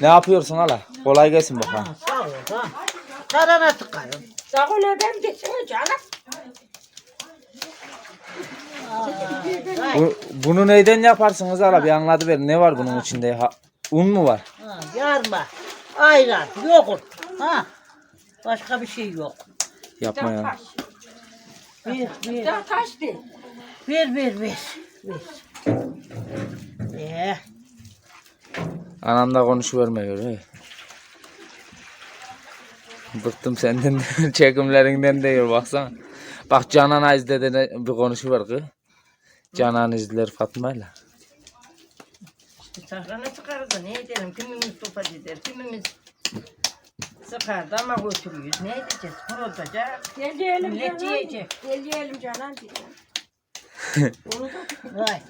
Ne yapıyorsun hala? Kolay gelsin bakalım. Sağ ol ha. Tarhana sıkarım. Sağ ol geçsene canım. Bu, bunu neyden yaparsınız hala? Bir anladı verin. Ne var bunun içinde? Ha, un mu var? Ha, yarma. Ayran. Yoğurt. Ha. Başka bir şey yok. Yapma ya. Ver ver. Daha taş değil. Ver ver ver. Ver. Ee, Anam da konuşuvermiyor. He. Bıktım senden de, çekimlerinden diyor baksana. Bak Canan Aziz'de de bir konuşuver kız. Canan izler Fatma'yla. Sahrana sıkarız da ne edelim? Kimimiz sohbet eder, kimimiz sıkar da ama götürüyoruz. Ne edeceğiz? Kurulacak. Gelelim Millet canım. yiyecek. Gelelim canım. Vay.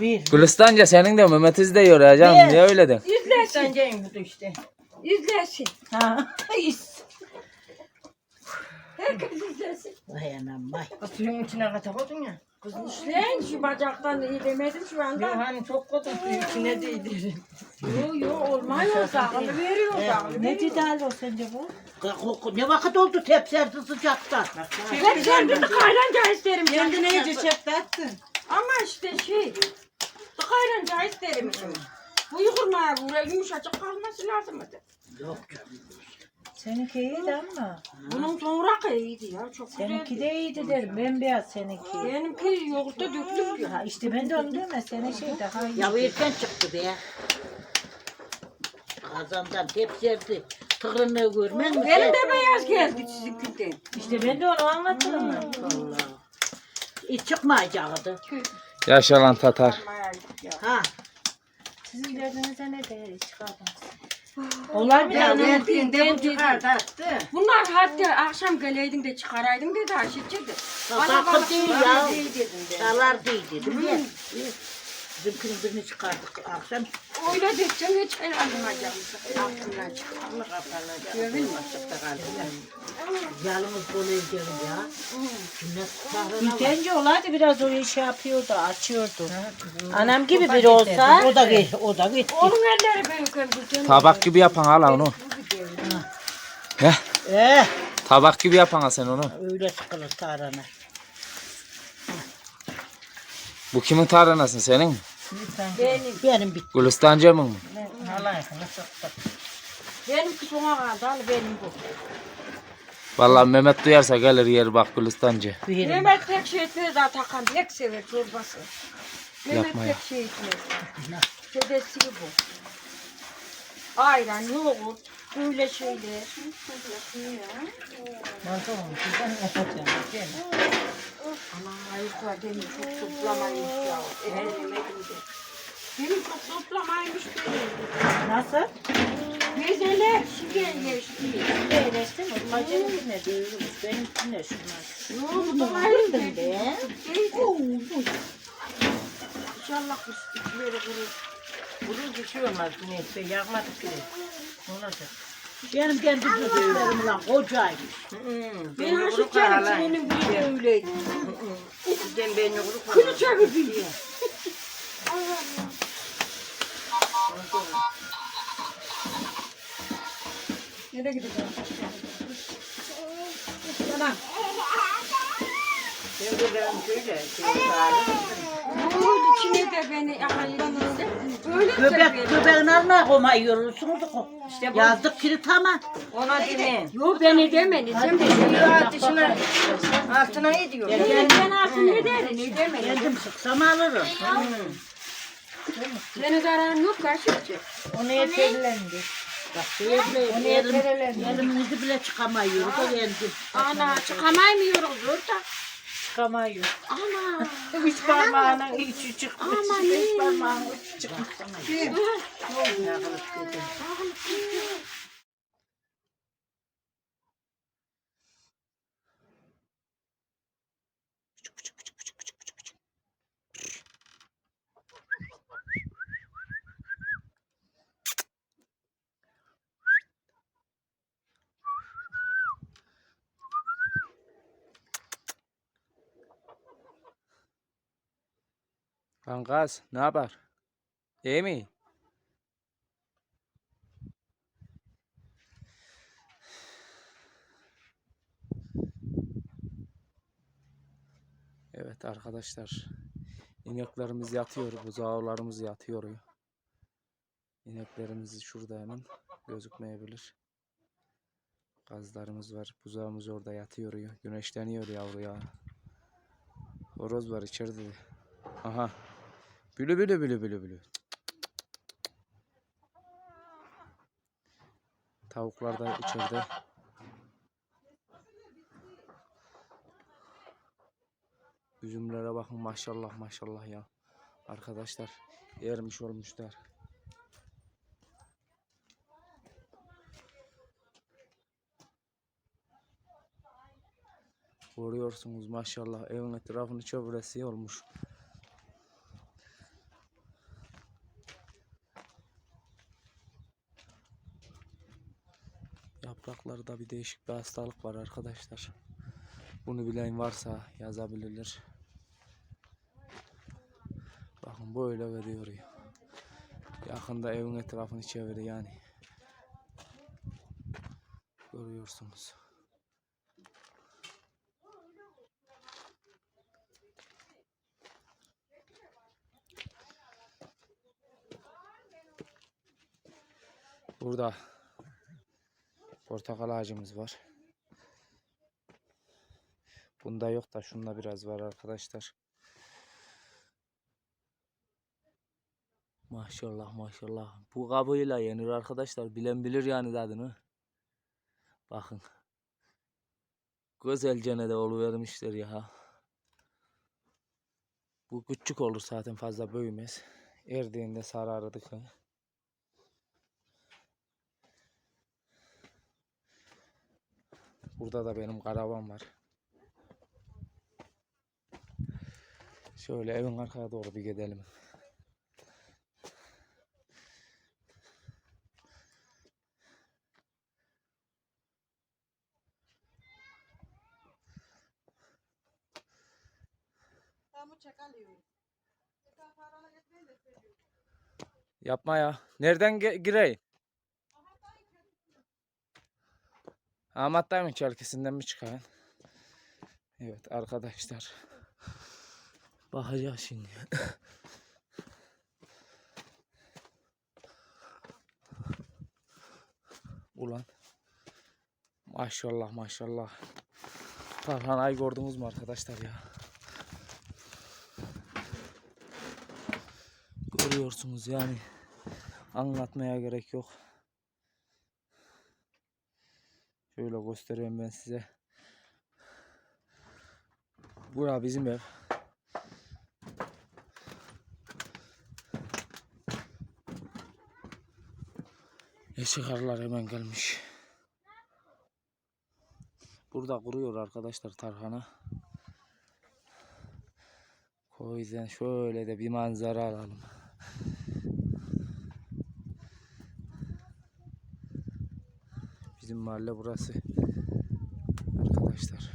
Bir. Gülistanca senin de Mehmet İz de yiyor ya canım. Niye öyle de? İzlesin. İsteneceğin bu da işte. İzlesin. Ha. Herkes izlesin. Vay anam vay. Suyun içine katakotun ya. Sen şu bacaktan iyi demedim şu Ben anda. hani çok suyun içine değdirim. Yok yok olmuyor. Dağılı veriyor. Dağılı Ne dedi hali o sence bu? Ne vakit oldu tepserdi sıcakta. Ben kendimi kayranca isterim. Kendine iyice çeptettin. Ama işte şey. Kayranca isterim. Bu yukurmaya buraya yumuşacık kalması lazım. Yok canım. Seninki iyiydi ama. Bunun sonra iyiydi ya. Çok Seninki güzeldi. de iyiydi derim. Bembeyaz seninki. Benimki yoğurtta döktük ya. Ha işte ben de onu diyorum ya. Senin şey daha iyi. Ya erken çıktı be. Kazandan tepserdi. Tırını görmen mi? Benim de beyaz geldi sizinkinden. İşte ben de onu anlatırım. Allah. Hiç çıkmayacaktı. Yaşa lan Tatar. Ha. Sizin derdinize ne değer çıkardınız. Onlar bir Ben an verdiğinde bu çıkardı attı. Bunlar hatta akşam geleydin de çıkaraydın dedi Ayşe'cedi. Bana bana sakın değil ya. De. Dalar değil dedim ya. Bizimkinin birini çıkardık akşam. öyle desem hiç inanmayacağım. Aklımdan çıktı. Allah kapanacak. Görün mü? Açıkta kaldı. Yalnız böyle gelin ya. Sünnet sahrına var. Bence olaydı biraz o işi yapıyordu, açıyordu. Anam gibi biri olsa. O da gitti. O da gitti. Onun elleri büyük öldü. Tabak gibi yapan hala onu. Heh, Eh, tabak gibi yapan ha sen onu. öyle sıkılır tarhana. Bu kimin tarhanası senin mi? Benim, Benim bitti. Gülistanca'mın mı? Benimki sona kaldı. Al benim bu. Vallahi Mehmet duyarsa gelir yer bak Gülistanca. Benim. Mehmet tek şey etmez Atakan. Pek sever çorbası. Mehmet Yapma ya. tek şey etmez. Dedesi bu. Ayran, yoğurt, böyle şeyler. Aman ayıklar demin çok toplamaymış ya. Efendim elimde. Benim çok toplamaymış benim. Nasıl? Bezeler şimdi geçti. Değerleşti mi? Bacının ne diyoruz? Benimki ne şunlar? Ne oldu da ayrıldın be. İnşallah bu içleri kurur. Bunun bir şey olmaz. Neyse yakmadık ki. Olacak. Benim kendi düzeylerim lan kocaymış. Ben haşır benim bir de öyleydi. Bizden ben yoğurup Kını çevirdi ya. Nereye gideceğim? Anam. Ben de ben şöyle. Şöyle Yoğurt içine de beni ayırınızda. Böyle Göbek, severim. göbeğin alma koma yiyorsunuz. İşte bu. Yazdık kilit ama. Ona demeyin. Yok beni demedi. Sen de Şu dışına altına ne diyor? Ben ben artık ne derim? Ne demedi? Kendim sıksam alırım. Senin zararın yok karşıcı. Onu yeterlendi. Bak şöyle elim, elimizi bile çıkamıyor. O kendim. Ana çıkamaymıyoruz orada. Çıkamıyor. Ana. Üç parmağının içi çıkmış. Beş parmağının içi çıkmış. Kankaz ne Kankas ne yapar? İyi mi? Evet arkadaşlar. İneklerimiz yatıyor. Buzağlarımız yatıyor. İneklerimiz şurada hemen gözükmeyebilir. Gazlarımız var. Buzağımız orada yatıyor. Güneşleniyor yavru ya. Horoz var içeride. Aha. Bülü bülü bülü bülü bülü. Tavuklar da içeride. Üzümlere bakın maşallah maşallah ya. Arkadaşlar yermiş olmuşlar. Görüyorsunuz maşallah evin etrafını çevresi olmuş. Yapraklarda bir değişik bir hastalık var arkadaşlar. Bunu bilen varsa yazabilirler. Bakın böyle veriyor ya. Yakında evin etrafını çeviri yani. Görüyorsunuz. Burada portakal ağacımız var. Bunda yok da şunda biraz var arkadaşlar. Maşallah maşallah. Bu kabıyla yenir arkadaşlar. Bilen bilir yani tadını. Bakın. Güzelce de oluvermişler ya. Bu küçük olur zaten fazla büyümez. Erdiğinde sarardık. ha. Burada da benim karavan var. Şöyle evin arkaya doğru bir gidelim. Yapma ya. Nereden gireyim? Ahmet mı çelkisinden mi çıkayım? Evet arkadaşlar. Bakacağız şimdi. Ulan. Maşallah maşallah. Tarhanayı gördünüz mü arkadaşlar ya? Görüyorsunuz yani. Anlatmaya gerek yok. Şöyle göstereyim ben size. Bura bizim ev. Eşik arılar hemen gelmiş. Burada kuruyor arkadaşlar tarhana. O yüzden şöyle de bir manzara alalım. Bizim mahalle burası. Arkadaşlar.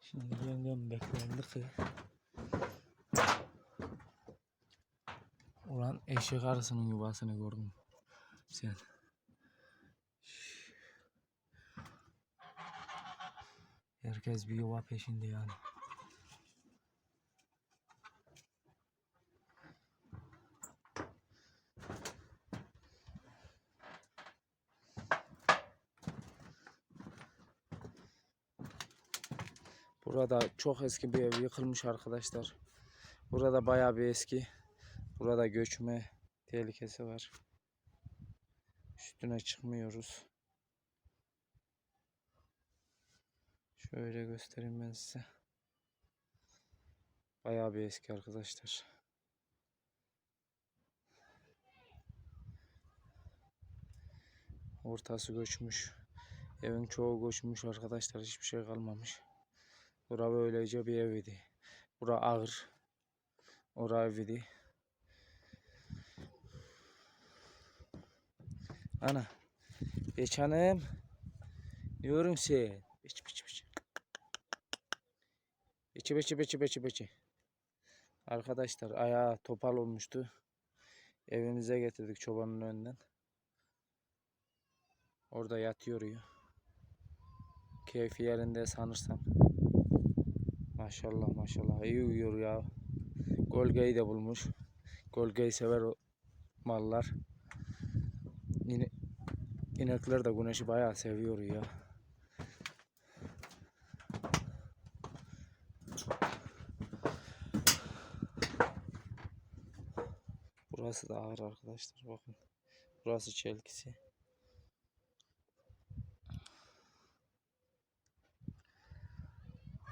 Şimdi yengem beklendi ki. Ulan eşek arısının yuvasını gördün mü? Sen. Herkes bir yuva peşinde yani. Burada çok eski bir ev yıkılmış arkadaşlar. Burada bayağı bir eski. Burada göçme tehlikesi var. Üstüne çıkmıyoruz. Şöyle göstereyim ben size. Bayağı bir eski arkadaşlar. Ortası göçmüş. Evin çoğu göçmüş arkadaşlar. Hiçbir şey kalmamış. Bura böylece bir ev idi. Bura ağır. Ora ev idi. Ana. Geç hanım. Diyorum sen. Beç beç beç. Beçi beçi beçi beçi beçi. Arkadaşlar ayağı topal olmuştu. Evimize getirdik çobanın önünden. Orada yatıyor uyuyor. Keyfi yerinde sanırsam. Maşallah maşallah iyi uyuyor ya. Golgeyi de bulmuş. Golgeyi sever o mallar. İnekler de güneşi bayağı seviyor ya. Burası da ağır arkadaşlar bakın. Burası çelkisi.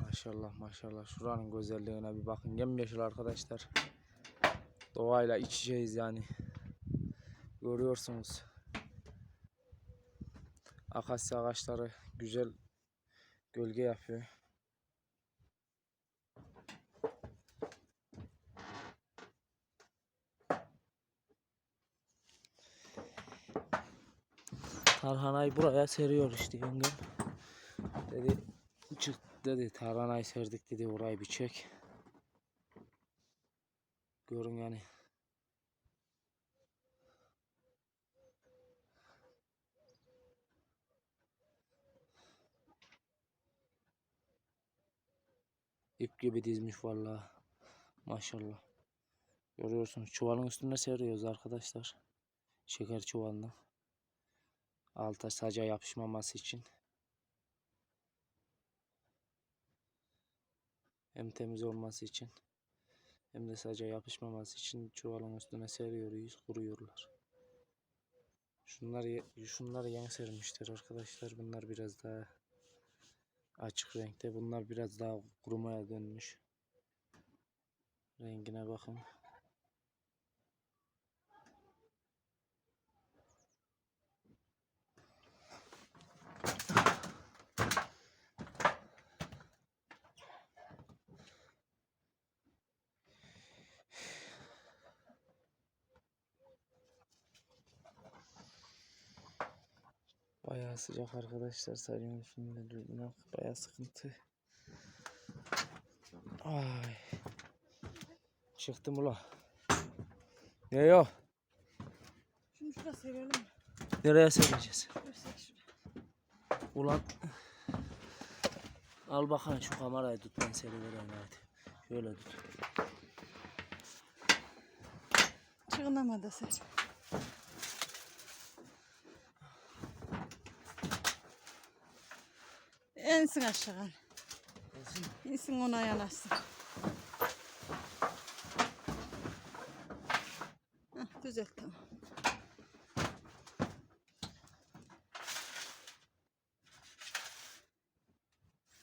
Maşallah maşallah şuranın güzelliğine bir bakın. Yemyeşil arkadaşlar. Doğayla iç içeyiz yani. Görüyorsunuz. Akasya ağaçları güzel gölge yapıyor. Tarhanayı buraya seriyor işte yengem. Dedi çık dedi tarhanayı serdik dedi orayı bir çek. Görün yani. İp gibi dizmiş vallahi. Maşallah. Görüyorsunuz çuvalın üstünde seriyoruz arkadaşlar. Şeker çuvalına. Alta saca yapışmaması için. Hem temiz olması için hem de saca yapışmaması için çuvalın üstüne seriyoruz, kuruyorlar. Şunlar şunlar yan sermişler arkadaşlar. Bunlar biraz daha açık renkte. Bunlar biraz daha kurumaya dönmüş. Rengine bakın. Bayağı sıcak arkadaşlar. Sacın üstünde durmak bayağı sıkıntı. Ay. Çıktım ula. Ne yok? Şunu şurada sevelim mi? Nereye sereceğiz? Ulan. Al bakalım şu kamerayı tut ben seni vereyim hadi. Şöyle tut. Çığınama da ser. Ensin aşağı. İnsin ona yanaşsın. Heh, düzelt tamam.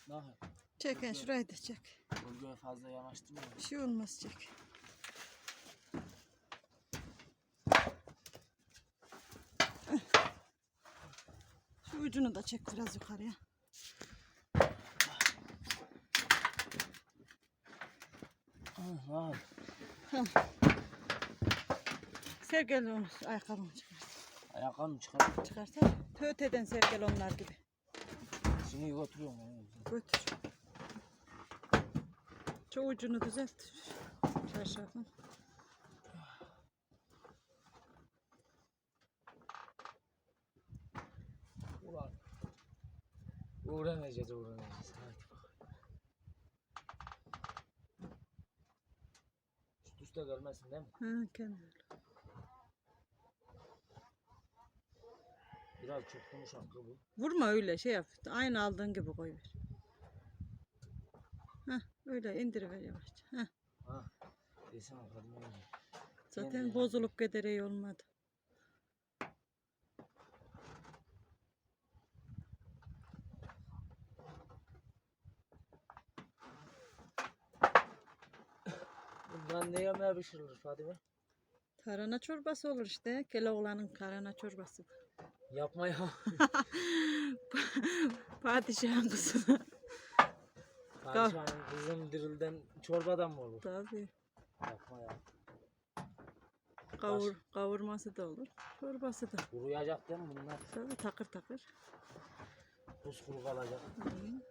Ne yapayım? Çek en şurayı da çek. Bölgeye fazla yanaştırma. Bir şey olmaz çek. Şu ucunu da çek biraz yukarıya. Ne yapayım? Sergel onu ayakkabını çıkart. Ayakkabımı çıkar. Çıkarsana. Töteden sergel onlar gibi. Şimdi götürüyorum. onu. Götür. Şu ucunu düzelt. Çarşafın. Ulan. Öğreneceğiz öğreneceğiz. Hadi bakalım. Üste gelmesin değil mi? Ha, kenar. Biraz çok yumuşak bu. Vurma öyle şey yap. Aynı aldığın gibi koy ver. Heh, öyle indiriver yavaşça. Heh, Ha. Desene kadın zaten bozulup giderey olmadı. Bundan ne yemeğe pişirilir Fadime? Tarhana çorbası olur işte. Keloğlan'ın tarhana çorbası. Yapma ya. Padişahın kızına. Padişahın kızın dirilden çorbadan mı olur? Tabii. Yapma ya. Kavur, kavurması da olur. Çorbası da. Kuruyacak değil mi bunlar? Tabii takır takır. Buz kuru kalacak. Anam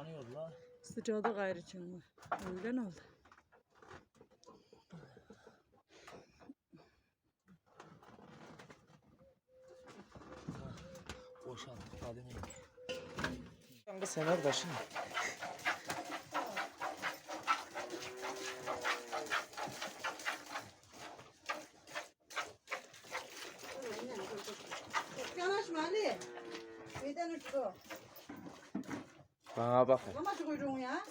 yanıyor la. Sıcağı da gayrı çünkü. Öğlen oldu. Boşalttık hadi mi? Kanka sen orada şimdi. Yanaşma Ali. Neden uçtu? Bana bak. Ama kuyruğun ya.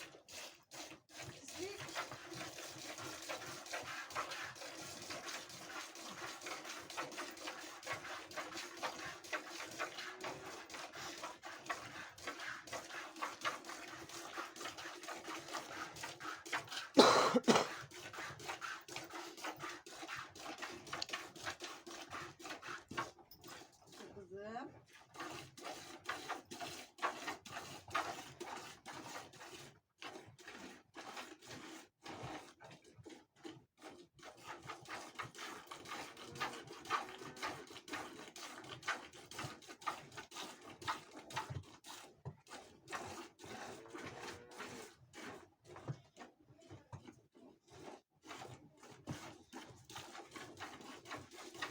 Kızım.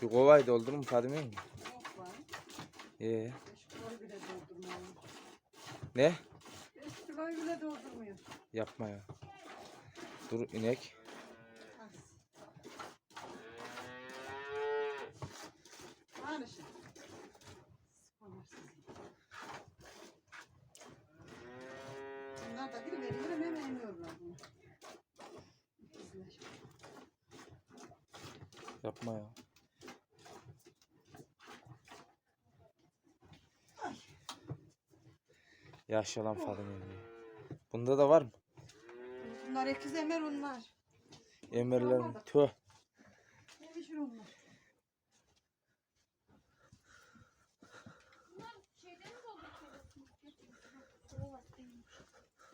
Bir kovayı doldurun Fadime mi? Yok var. Ee, Beş kiloyu bile doldurmuyor. ne? Beş kiloyu bile doldurmuyor. Yapma ya. Dur inek. Bunlar da bir veriyor hemen emiyorlar bunu. Yapma ya. Yaşa lan Fadime. Bunda da var mı? Bunlar ikiz emer onlar. Emirlerin tüh. Neymiş onlar?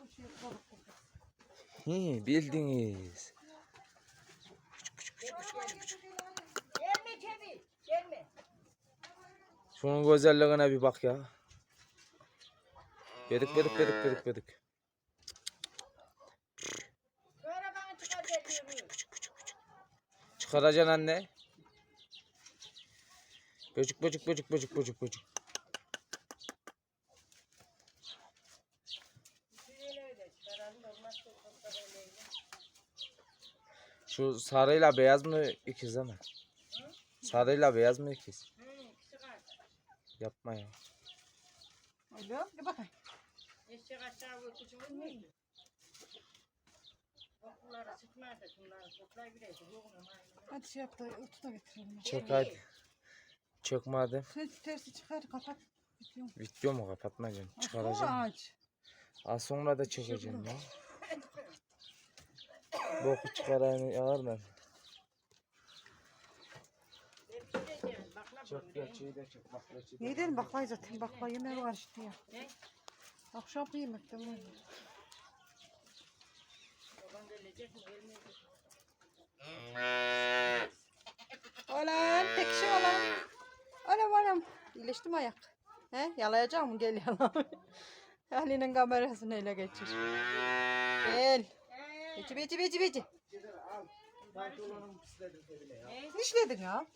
O şey balık kokuyor. Hi, bildiniz. Gelme Cemil. Gelme. Şunun güzelliğine bir bak ya. Bedik bedik bedik bedik bedik. Böyle bana çıkacak diyor. Çıkaracaksın anne. Böcük böcük böcük böcük böcük böcük. Şu sarıyla beyaz mı ikiz ama? Sarıyla beyaz mı ikiz? Yapma ya. Mi? Bir bakayım. Eşek aşağı götürsün olmuyor mu? Şunları toplayabilirsin. Mu? Hadi şey yap da otu da getirelim. Çek hadi. Çek madem. Sen tersi çıkar kapat. Bitiyor. Mu kapatmayacaksın? Aç, o Çıkaracaksın. aç. Az sonra da çekeceğim ya. Boku çıkarayım. Çok gerçeği de çok gerçeği de. Ne edelim baklayı zaten bakla yemeği var işte ya. Ne? Akşam bu yemekte var. Baban gelecek mi? Gelmeyecek. Olan tek şey olan. Anam anam. İyileşti mi ayak? He? Yalayacak mı? Gel yala. Ali'nin kamerasını ele geçir. Gel. Beci beci beci beci. Pantolonum pisledim ya. Nişledin ya?